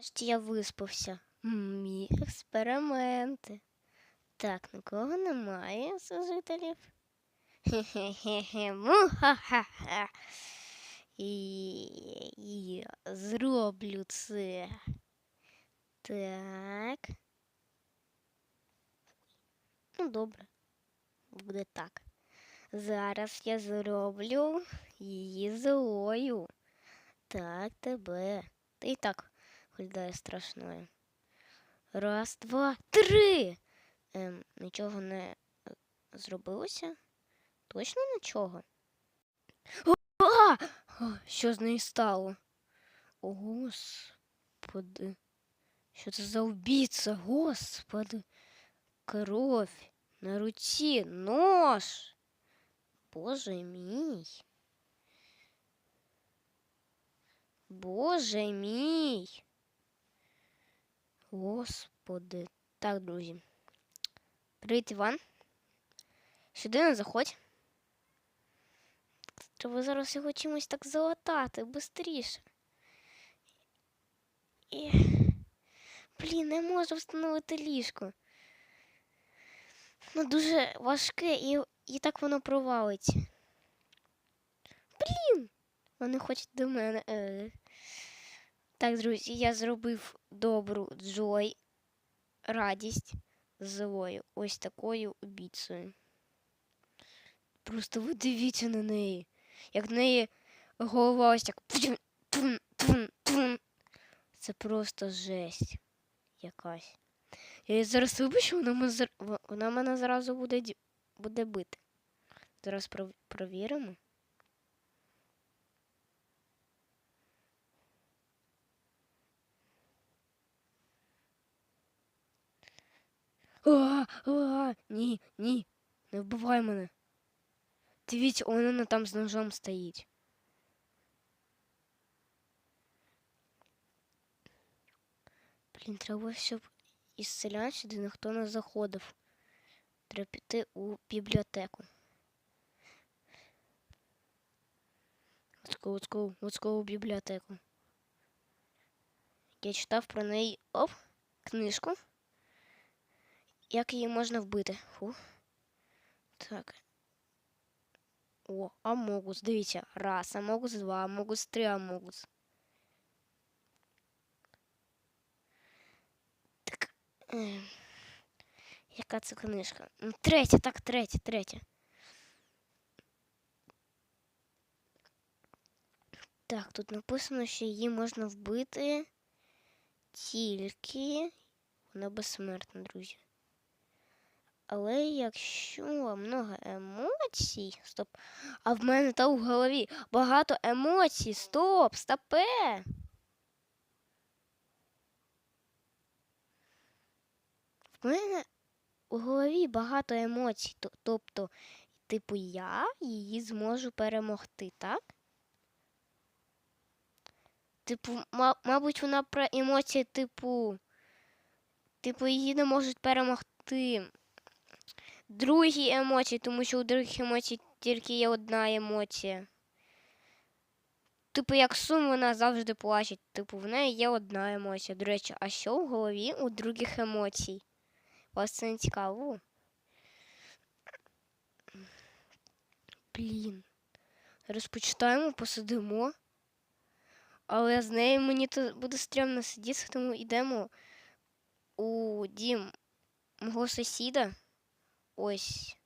Нарешті я виспався. Мій експерименти. Так, нікого немає жителів. Хе-хе-хе, му-ха-ха-ха. І я зроблю це. Так. Ну, добре. Буде так. Зараз я зроблю її злою. Так, тебе. Ти так виглядає страшною. Раз, два, три. Ем, нічого не зробилося? Точно нічого? А, Що з нею стало? О, Господи. Що це за убійця? Господи. Кров на руці, нож. Боже мій. Боже мій. Господи. Так, друзі. Привіт, Іван. Сюди не заходь. Треба зараз його чимось так залатати, бистріше. І... Блін, не можу встановити ліжко. Ну, дуже важке і, і так воно провалиться. Блін! Вони хочуть до мене. Е. Так, друзі, я зробив добру Джой радість злою. Ось такою обіцею. Просто ви дивіться на неї. Як в неї голова ось так. Це просто жесть якась. Я зараз вибачу, вона, вона мене зразу буде, буде бити. Зараз пров- провіримо. А, ні, ні, не вбивай мене. Дивіться, вона там з ножом стоїть. Блін, треба, щоб із селян сюди ніхто не заходив. Треба піти у бібліотеку. Let's go, let's go, let's go у бібліотеку. Я читав про неї оп, книжку. Як її можна вбити? Фу. Так. О, Амогус, дивіться. Раз, Амогус, два, Амогус, три, Амогус. Так. Ем, яка це книжка? Третя, так, третя, третя. Так, тут написано, що її можна вбити тільки вона безсмертна, друзі. Але якщо много емоцій. Стоп. А в мене та в голові багато емоцій. Стоп, стопе. В мене у голові багато емоцій. Тобто, типу, я її зможу перемогти, так? Типу, ма- мабуть, вона про емоції, типу. Типу, її не можуть перемогти другі емоції, тому що у других емоцій тільки є одна емоція. Типу, як сум, вона завжди плаче. Типу, в неї є одна емоція. До речі, а що в голові у других емоцій? Вас це не цікаво? Блін. Розпочитаємо, посидимо. Але з нею мені тут буде стрімно сидіти, тому йдемо у дім мого сусіда. Ось.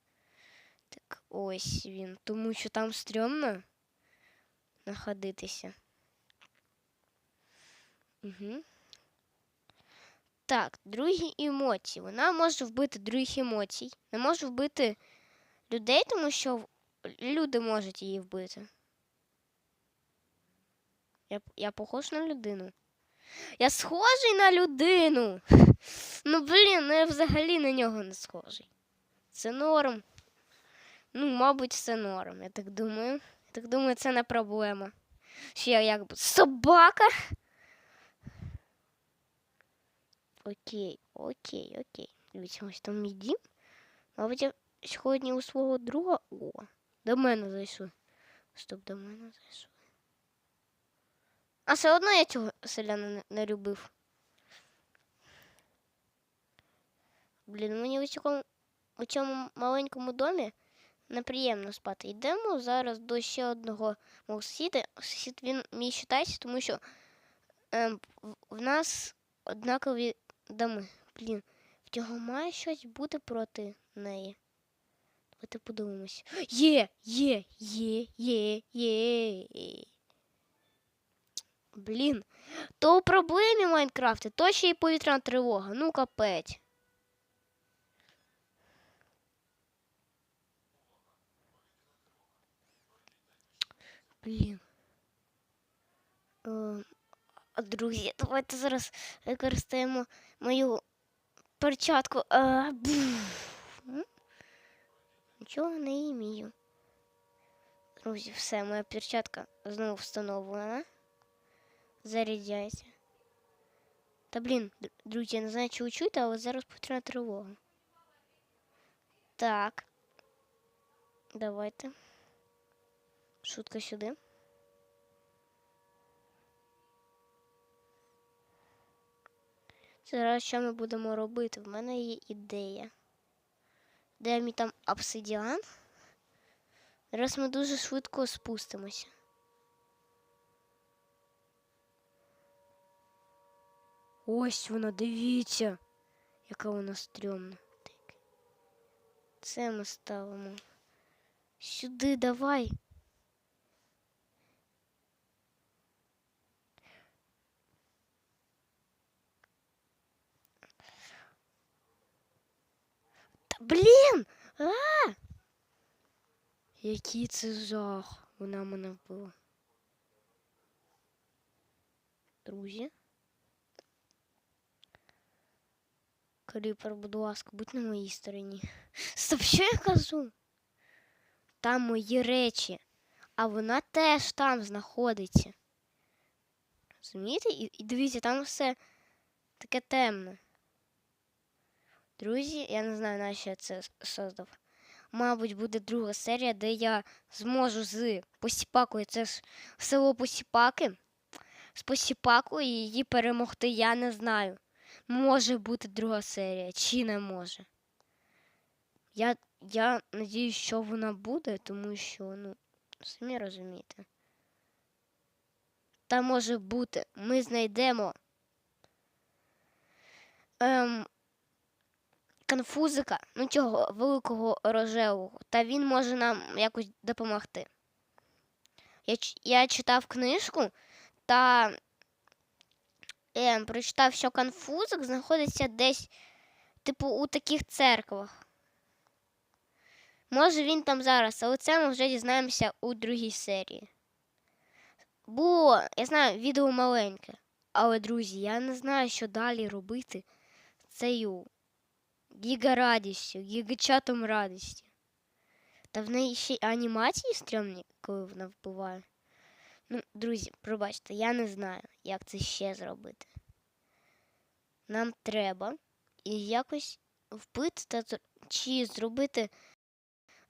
Так, ось він. Тому що там стрьомно знаходитися. Угу. Так, другі емоції. Вона може вбити других емоцій. Не може вбити людей, тому що люди можуть її вбити. Я, я похож на людину. Я схожий на людину. Ну, блін, ну я взагалі на нього не схожий. Це норм. Ну, мабуть, це норм, я так думаю. Я так думаю, це не проблема. Ще якби собака. Окей, окей, окей. Дивіться, ось там мій дім. Мабуть, я сьогодні у свого друга. О, до мене зайшли. Стоп, до мене зайшли. А все одно я цього селяна не, не любив. Блін, мені в цьому у цьому маленькому домі неприємно спати. Йдемо зараз до ще одного мого сусіда. Сусід він мій считається, тому що ем, в- нас однакові доми. Блін, в нього має щось бути проти неї. Давайте подивимось. Є, є, є, є, є. Блін. То у проблемі Майнкрафті, то ще й повітряна тривога. Ну капець. Блін. Е, а, друзі, давайте зараз використаємо мою перчатку. Е, бф. М? Нічого не імію. Друзі, все, моя перчатка знову встановлена. Заряджайся. Та блін, д- друзі, я не знаю, чи ви чуєте, але зараз повітряна тривога. Так. Давайте. Шутка сюди. Зараз що ми будемо робити? В мене є ідея. Де мій там обсидіан? Зараз ми дуже швидко спустимося. Ось вона, дивіться, яка вона стрьомна. Це ми ставимо. Сюди давай. Блін! А! Який це жах. Вона мене вбила. Друзі. Кріпер, будь ласка, будь на моїй стороні. Стоп, що я кажу? Там мої речі, а вона теж там знаходиться. Розумієте? І, і дивіться, там все таке темне. Друзі, я не знаю, на що я це создав. Мабуть, буде друга серія, де я зможу з посіпакою, це ж село Посіпаки, з посіпакою її перемогти, я не знаю. Може бути друга серія, чи не може. Я, я надіюсь, що вона буде, тому що, ну, самі розумієте. Та може бути, ми знайдемо ем, конфузика, ну цього великого рожевого, та він може нам якось допомогти. Я, я читав книжку та ем, прочитав, що конфузик знаходиться десь, типу, у таких церквах. Може він там зараз, але це ми вже дізнаємося у другій серії. Було, я знаю, відео маленьке. Але, друзі, я не знаю, що далі робити з цією гігарадістю, гігачатом радості. Та в неї ще й анімації стрьомні, коли вона вбиває. Ну, друзі, пробачте, я не знаю, як це ще зробити. Нам треба і якось вбити та чи зробити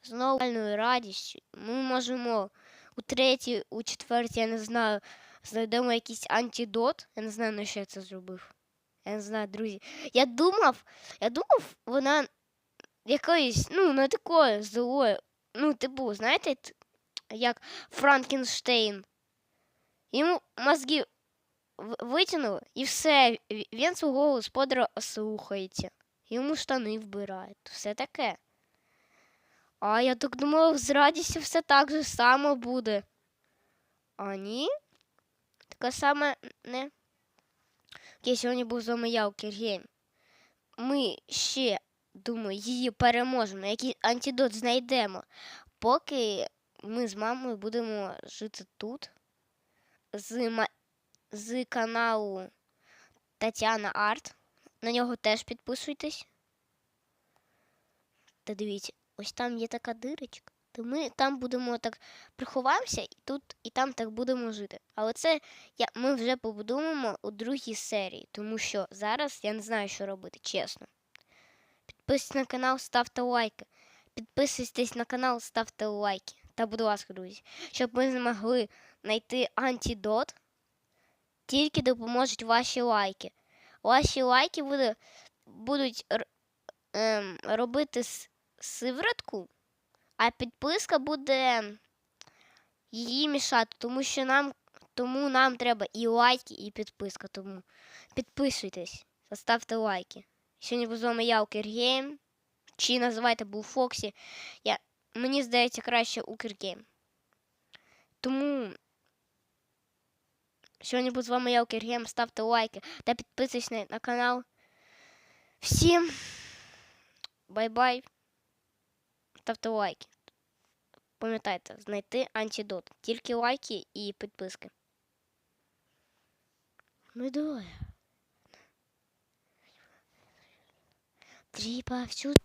знову радістю. Ми можемо у третій, у четвертій, я не знаю, знайдемо якийсь антидот. Я не знаю, на що я це зробив. Я не знаю, друзі. Я думав, я думав, вона якоюсь, ну, не такою злою. Ну, типу, знаєте, як Франкенштейн. Йому мозги витягнули і все, він свого господаря слухається. Йому штани вбирають. Все таке. А я так думав, з радістю все так же само буде. А ні? Таке саме не. Окей, сьогодні був з вами я, Кіргейм. Ми ще, думаю, її переможемо, який антидот знайдемо, поки ми з мамою будемо жити тут. З, з каналу Тетяна Арт. На нього теж підписуйтесь. Та дивіться, ось там є така дирочка. То ми там будемо так приховаємося і тут, і там так будемо жити. Але це я, ми вже побудуємо у другій серії, тому що зараз я не знаю, що робити, чесно. Підписуйтесь на канал, ставте лайки. Підписуйтесь на канал, ставте лайки. Та, будь ласка, друзі, щоб ми змогли знайти антидот, тільки допоможуть ваші лайки. Ваші лайки буде, будуть ем, робити сиворотку, а підписка буде її мішати, тому що нам, тому нам треба і лайки, і підписка. Тому підписуйтесь, поставте лайки. Сьогодні з вами я, Укргейм. Чи називайте був Фоксі. Я, мені здається, краще Укргейм. Тому сьогодні був з вами я, Укргейм. Ставте лайки та підписуйтесь на, на канал. Всім бай-бай. Ставте лайки. Пам'ятайте, знайти антидот. Тільки лайки і підписки. Ну давай. тріпа всюди.